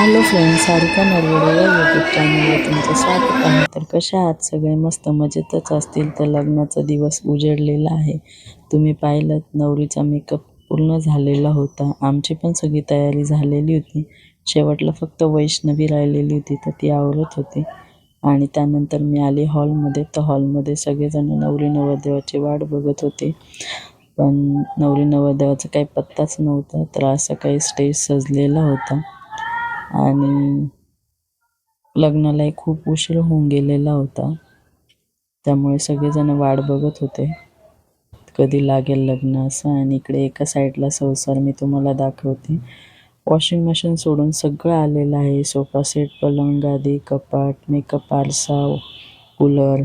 Friend Sarika Narwade या YouTube चॅनलवर तुमचं स्वागत आहे. तर कशा आहात सगळे? मस्त मजेतच असतील तर लग्नाचा दिवस उजडलेला आहे. तुम्ही पाहिलं नवरीचा मेकअप पूर्ण झालेला होता. आमची पण सगळी तयारी झालेली होती. शेवटला फक्त वैष्णवी राहिलेली होती तर ती आवरत होती. आणि त्यानंतर मी आली हॉलमध्ये. तर हॉलमध्ये सगळेजण नवरी नवरदेवाची वाट बघत होते. पण नवरी नवरदेवाचा काही पत्ताच नव्हता. तर असं काही स्टेज सजलेला होता. आणि लग्नालाही खूप उशीर होऊन गेलेला होता. त्यामुळे सगळेजण वाट बघत होते. कधी लागेल लग्न असं आणि इकडे एका साईडला संसार मी तुम्हाला दाखवते. वॉशिंग मशीन सोडून सगळं आलेलं आहे. सोफा सेट पलंग गादी कपाट मेकअप आरसा कूलर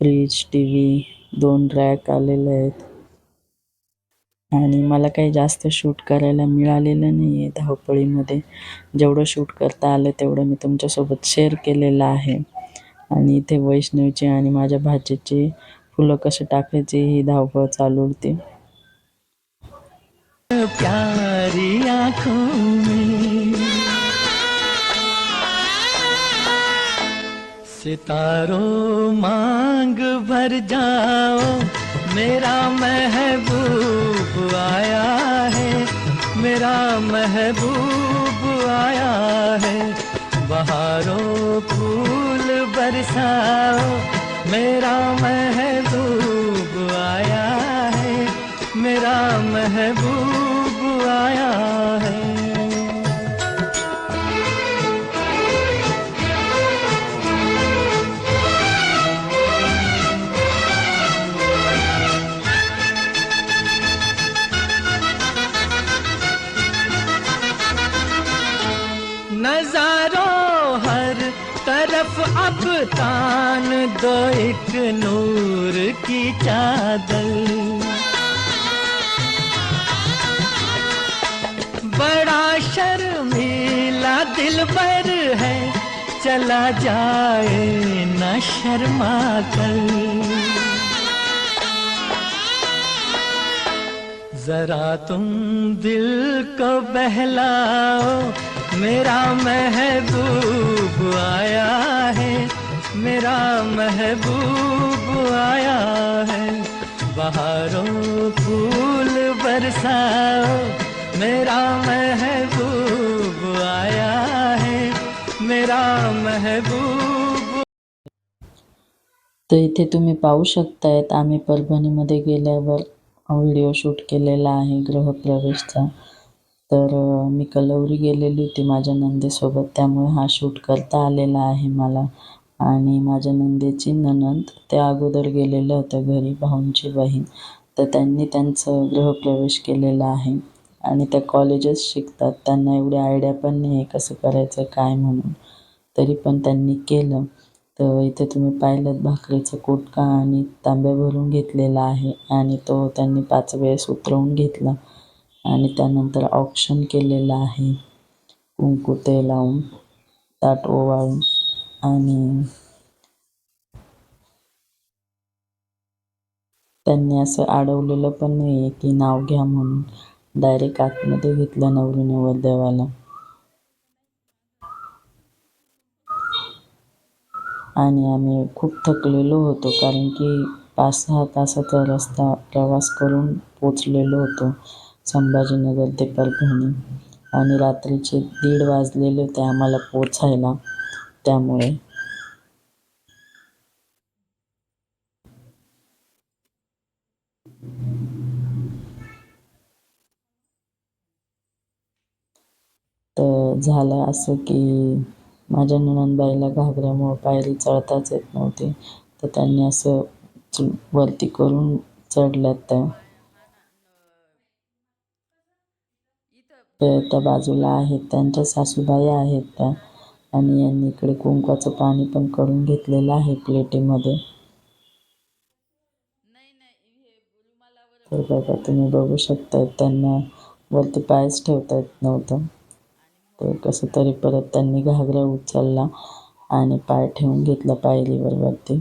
फ्रीज टी व्ही दोन रॅक आलेले आहेत. आणि मला काही जास्त शूट करायला मिळालेलं नाही आहे धावपळीमध्ये. जेवढं शूट करता आलं तेवढं मी तुमच्यासोबत शेअर केलेलं आहे. आणि इथे वैष्णवीची आणि माझ्या भाचीची फुलं कसे टाकायची ही धावपळ चालू होती. प्यारी में सितारों मांग भर जाओ। मेरा महबूब आया है, मेरा महबूब आया है। बहारों फूल बरसाओ, मेरा महबूब आया है, मेरा महबूब आया है। तरफ़ अब तान दो एक नूर की चादर। बड़ा शर्मीला दिल पर है, चला जाए न शर्मा कर। जरा तुम दिल को बहलाओ मेरा महबूब आया है, मेरा महबूब आया है। बहारों फूल बरसाओ, मेरा महबूब आया है, मेरा महबूब। तर इथे तुम्ही पाहू शकतायत, आम्ही परभणीमध्ये गेल्यावर व्हिडिओ शूट केलेला आहे, गृहप्रवेशचा. तर मी कलवरी गेलेली होती माझ्या नंदेसोबत. त्यामुळे हा शूट करता आलेला आहे मला. आणि माझ्या नंदेची ननंद त्या अगोदर गेलेल्या होत्या घरी भाऊंची बहीण. तर त्यांनी त्यांचं गृहप्रवेश केलेला आहे. आणि त्या कॉलेजेस शिकतात. त्यांना एवढी आयडिया पण नाही आहे कसं करायचं काय म्हणून. तरी पण त्यांनी केलं. तर इथे तुम्ही पाहिलं भाकरीचा कुटका आणि तांब्या भरून घेतलेला आहे. आणि तो त्यांनी पाच वेळेस उतरवून घेतला. आणि त्यानंतर ऑप्शन केलेलं आहे. कुंकू ते लावून ताट ओवाळून आणि त्यांनी असं अडवलेलं पण नाही आहे की नाव घ्या म्हणून. डायरेक्ट आतमध्ये घेतलं नवरी नवरदेवाला आणि आम्ही खूप थकलेलो होतो कारण की पाच सहा तासाचा रस्ता प्रवास करून पोचलेलो होतो. संभाजीनगर ते परभणी. आणि रात्रीचे दीड वाजलेले होते आम्हाला पोचायला त्यामुळे तर झालं असं की माझ्या ननंदबाईला घागऱ्यामुळं पायरी चढताच येत नव्हती. तर त्यांनी असं वरती करून चढल्यात त्या. त्या बाजूला आहेत त्यांच्या सासूबाई आहेत त्या. आणि यांनी इकडे कुंकवाचं पाणी पण करून घेतलेलं आहे प्लेटीमध्ये. तर बघा तुम्ही बघू शकताय त्यांना वरती पायच ठेवता येत नव्हतं. तर कसं तरी परत त्यांनी घागरा उचलला आणि पाय ठेवून घेतला पायरीवर वरती.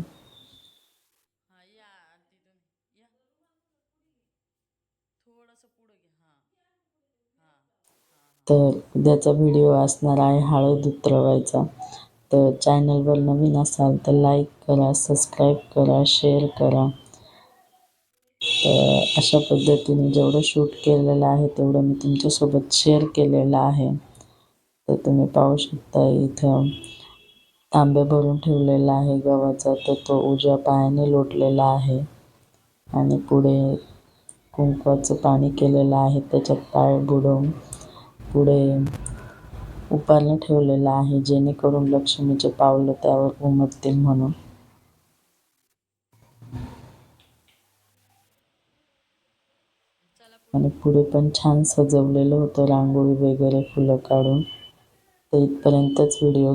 तर उद्याचा व्हिडिओ असणार आहे हळद उतरवायचा. तर चॅनलवर नवीन असाल तर लाईक करा सबस्क्राईब करा शेअर करा. तर अशा पद्धतीने जेवढं शूट केलेलं आहे तेवढं मी तुमच्यासोबत शेअर केलेलं आहे. तर तुम्ही पाहू शकता इथं तांबे भरून ठेवलेला आहे गव्हाचा तर तो उजव्या पायाने लोटलेला आहे. आणि पुढे कुंकवाचं पाणी केलेलं आहे त्याच्यात पाय बुडवून पुढे उपारणं ठेवलेलं आहे जेणेकरून लक्ष्मीचे पावलं त्यावर उमटतील म्हणून. आणि पुढे पण छान सजवलेलं होतं रांगोळी वगैरे फुलं काढून. तर इथपर्यंतच व्हिडिओ